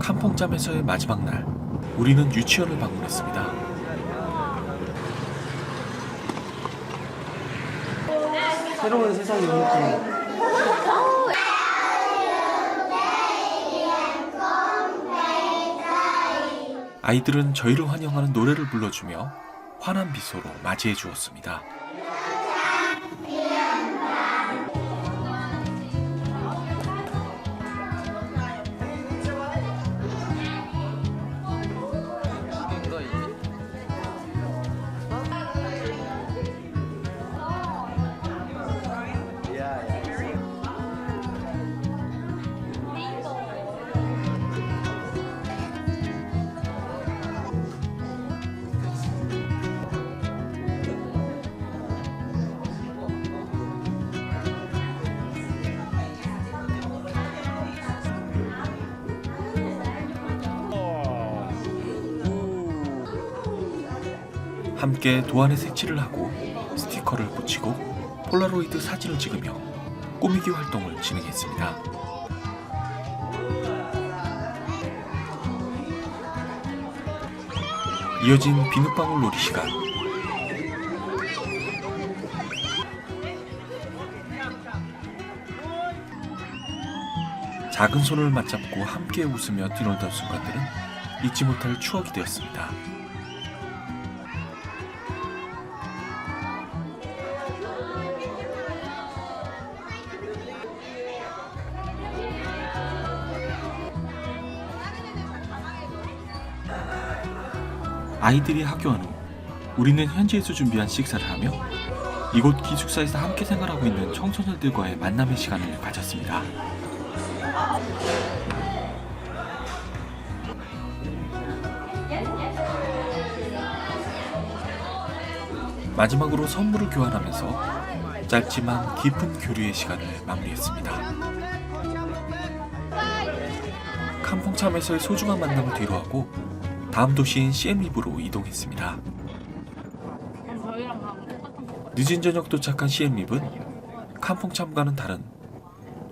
캄펑짬에서의 마지막 날 우리는 유치원을 방문했습니다. 새로운 세상이 오는 아이들은 저희를 환영하는 노래를 불러주며 환한 미소로 맞이해 주었습니다. 함께 도안에 색칠을 하고 스티커를 붙이고 폴라로이드 사진을 찍으며 꾸미기 활동을 진행했습니다. 이어진 비눗방울 놀이 시간. 작은 손을 맞잡고 함께 웃으며 뛰놀던 순간들은 잊지 못할 추억이 되었습니다. 아이들이 학교한 후 우리는 현지에서 준비한 식사를 하며 이곳 기숙사에서 함께 생활하고 있는 청소년들과의 만남의 시간을 가졌습니다. 마지막으로 선물을 교환하면서 짧지만 깊은 교류의 시간을 마무리했습니다. 캄퐁참에서의 소중한 만남을 뒤로하고 다음 도시인 시엠립으로 이동했습니다. 늦은 저녁 도착한 시엠립은 캄퐁참과는 다른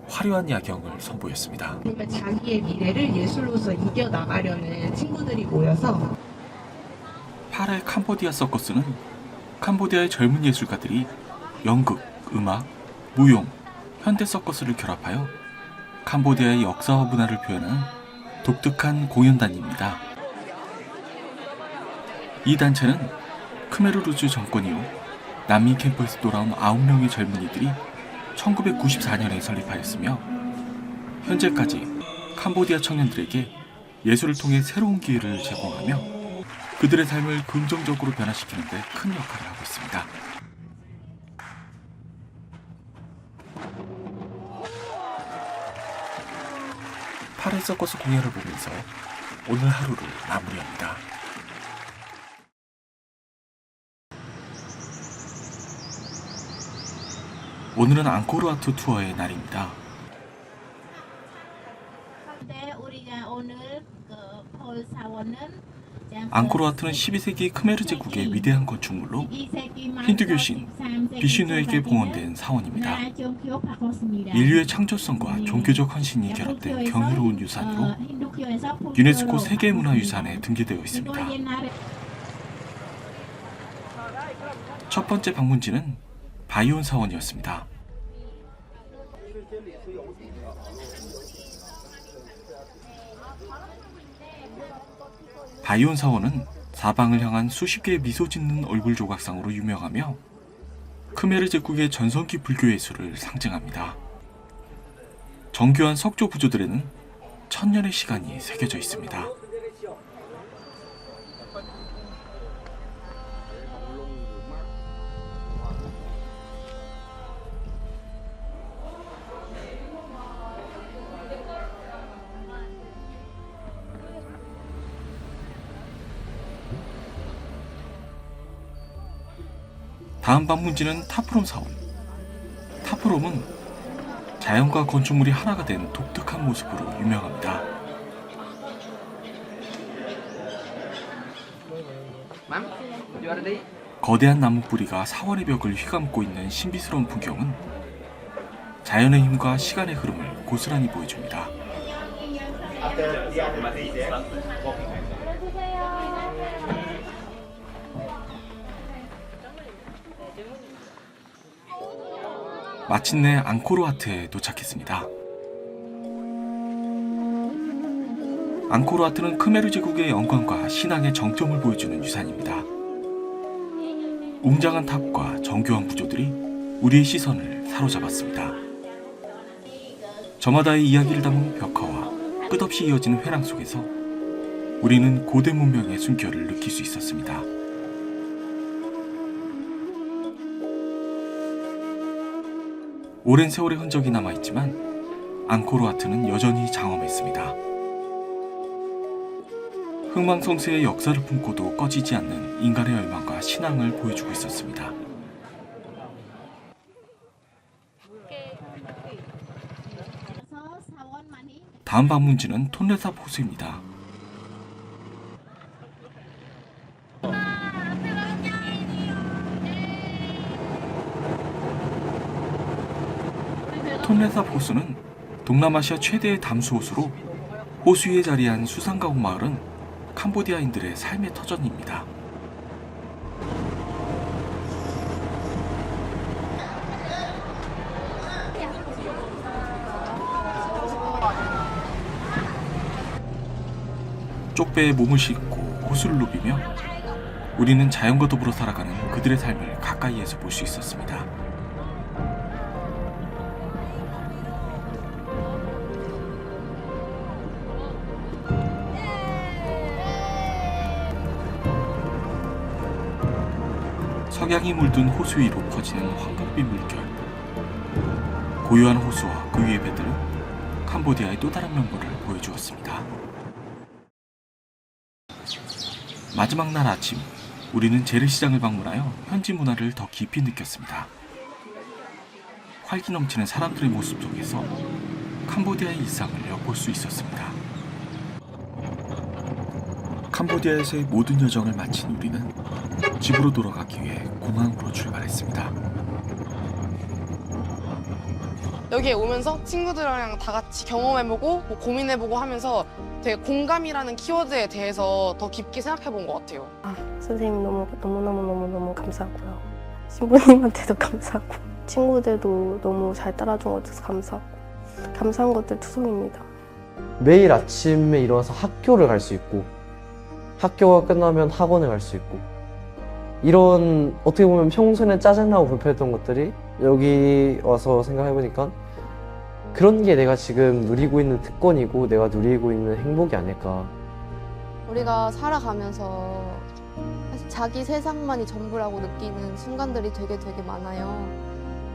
화려한 야경을 선보였습니다. 아니면 자기의 미래를 예술로서 이겨나가려는 친구들이 모여서 파라의 캄보디아 서커스는 캄보디아의 젊은 예술가들이 연극, 음악, 무용, 현대 서커스를 결합하여 캄보디아의 역사와 문화를 표현하는 독특한 공연단입니다. 이 단체는 크메르루즈 정권 이후 난민 캠프에서 돌아온 9명의 젊은이들이 1994년에 설립하였으며 현재까지 캄보디아 청년들에게 예술을 통해 새로운 기회를 제공하며 그들의 삶을 긍정적으로 변화시키는 데 큰 역할을 하고 있습니다. 파레 서커스 공연을 보면서 오늘 하루를 마무리합니다. 오늘은 앙코르와트 투어의 날입니다. 네, 앙코르와트는 12세기 크메르 제국의 위대한 건축물로 힌두교 신 비슈누에게 봉헌된 사원입니다. 인류의 창조성과 종교적 헌신이 결합된 경이로운 유산으로 유네스코 세계문화유산에 등재되어 있습니다. 첫 번째 방문지는 바이온 사원이었습니다. 바이온 사원은 사방을 향한 수십 개의 미소 짓는 얼굴 조각상으로 유명하며 크메르 제국의 전성기 불교 예술을 상징합니다. 정교한 석조 구조들에는 천년의 시간이 새겨져 있습니다. 다음 방문지는 타프롬 사원. 타프롬은 자연과 건축물이 하나가 된 독특한 모습으로 유명합니다. 거대한 나무 뿌리가 사원의 벽을 휘감고 있는 신비스러운 풍경은 자연의 힘과 시간의 흐름을 고스란히 보여줍니다. 마침내 앙코르와트에 도착했습니다. 앙코르와트는 크메르 제국의 영광과 신앙의 정점을 보여주는 유산입니다. 웅장한 탑과 정교한 구조들이 우리의 시선을 사로잡았습니다. 저마다의 이야기를 담은 벽화와 끝없이 이어지는 회랑 속에서 우리는 고대 문명의 숨결을 느낄 수 있었습니다. 오랜 세월의 흔적이 남아있지만 앙코르와트는 여전히 장엄했습니다. 흥망성쇠의 역사를 품고도 꺼지지 않는 인간의 열망과 신앙을 보여주고 있었습니다. 다음 방문지는 톤레삽 호수입니다. 톤레삽 호수는 동남아시아 최대의 담수 호수로 호수 위에 자리한 수상가옥 마을은 캄보디아인들의 삶의 터전입니다. 쪽배에 몸을 싣고 호수를 누비며 우리는 자연과 더불어 살아가는 그들의 삶을 가까이에서 볼 수 있었습니다. 석양이 물든 호수 위로 퍼지는 황금빛 물결. 고요한 호수와 그 위의 배들은 캄보디아의 또 다른 면모를 보여주었습니다. 마지막 날 아침, 우리는 재래시장을 방문하여 현지 문화를 더 깊이 느꼈습니다. 활기 넘치는 사람들의 모습 속에서 캄보디아의 일상을 엿볼 수 있었습니다. 캄보디아에서의 모든 여정을 마친 우리는 집으로 돌아가기 위해 공항으로 출발했습니다. 여기에 오면서 친구들이랑 다 같이 경험해보고 뭐 고민해보고 하면서 되게 공감이라는 키워드에 대해서 더 깊게 생각해본 것 같아요. 아, 선생님 너무 너무 너무 너무 너무 감사하고요. 신부님한테도 감사하고 친구들도 너무 잘 따라준 것 같아서 감사하고 감사한 것들 투성입니다. 매일 아침에 일어나서 학교를 갈 수 있고 학교가 끝나면 학원에 갈 수 있고 이런 어떻게 보면 평소에는 짜증나고 불편했던 것들이 여기 와서 생각해보니까 그런 게 내가 지금 누리고 있는 특권이고 내가 누리고 있는 행복이 아닐까 우리가 살아가면서 사실 자기 세상만이 전부라고 느끼는 순간들이 되게 되게 많아요.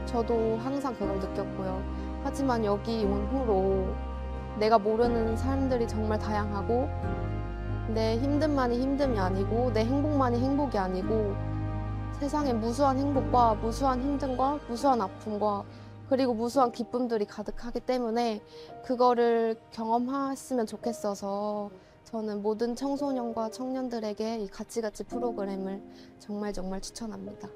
저도 항상 그걸 느꼈고요. 하지만 여기 온 후로 내가 모르는 사람들이 정말 다양하고 내 힘듦만이 힘듦이 아니고 내 행복만이 행복이 아니고 세상에 무수한 행복과 무수한 힘듦과 무수한 아픔과 그리고 무수한 기쁨들이 가득하기 때문에 그거를 경험했으면 좋겠어서 저는 모든 청소년과 청년들에게 이 가치가치 프로그램을 정말 정말 추천합니다.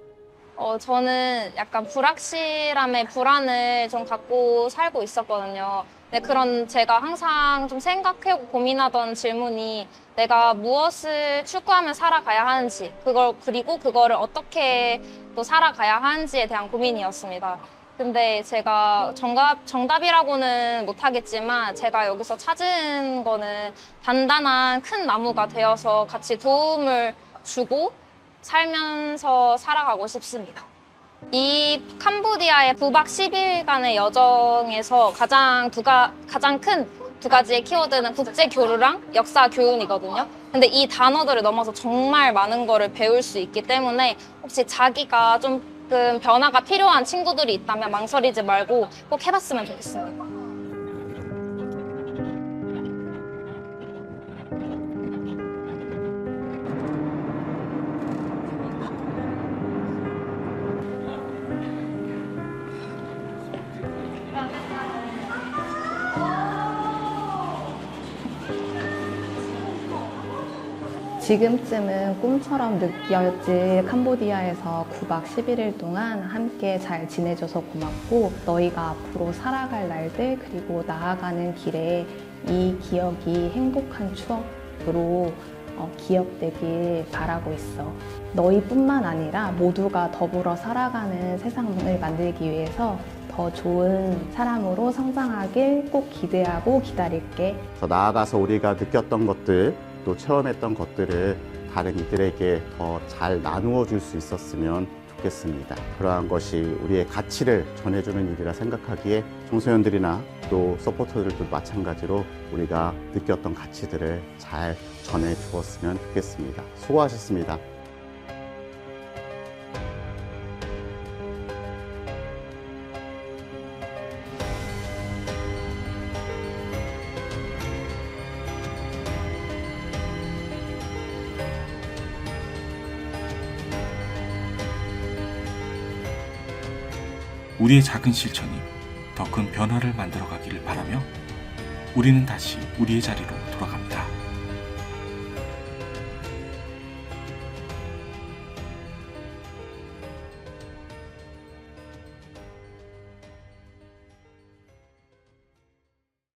어, 저는 약간 불확실함의 불안을 좀 갖고 살고 있었거든요. 네, 그런 제가 항상 좀 생각하고 고민하던 질문이 내가 무엇을 추구하며 살아가야 하는지, 그걸, 그리고 그거를 어떻게 또 살아가야 하는지에 대한 고민이었습니다. 근데 제가 정답, 정답이라고는 못하겠지만 제가 여기서 찾은 거는 단단한 큰 나무가 되어서 같이 도움을 주고 살면서 살아가고 싶습니다. 이 캄보디아의 9박 10일간의 여정에서 가장 두가 가장 큰 두 가지의 키워드는 국제 교류랑 역사 교훈이거든요. 근데 이 단어들을 넘어서 정말 많은 거를 배울 수 있기 때문에 혹시 자기가 조금 변화가 필요한 친구들이 있다면 망설이지 말고 꼭 해봤으면 좋겠습니다. 지금쯤은 꿈처럼 느껴질 캄보디아에서 9박 11일 동안 함께 잘 지내줘서 고맙고 너희가 앞으로 살아갈 날들 그리고 나아가는 길에 이 기억이 행복한 추억으로 어, 기억되길 바라고 있어. 너희뿐만 아니라 모두가 더불어 살아가는 세상을 만들기 위해서 더 좋은 사람으로 성장하길 꼭 기대하고 기다릴게. 더 나아가서 우리가 느꼈던 것들 또 체험했던 것들을 다른 이들에게 더 잘 나누어 줄 수 있었으면 좋겠습니다. 그러한 것이 우리의 가치를 전해주는 일이라 생각하기에 청소년들이나 또 서포터들도 마찬가지로 우리가 느꼈던 가치들을 잘 전해 주었으면 좋겠습니다. 수고하셨습니다. 우리의 작은 실천이 더 큰 변화를 만들어 가기를 바라며 우리는 다시 우리의 자리로 돌아갑니다.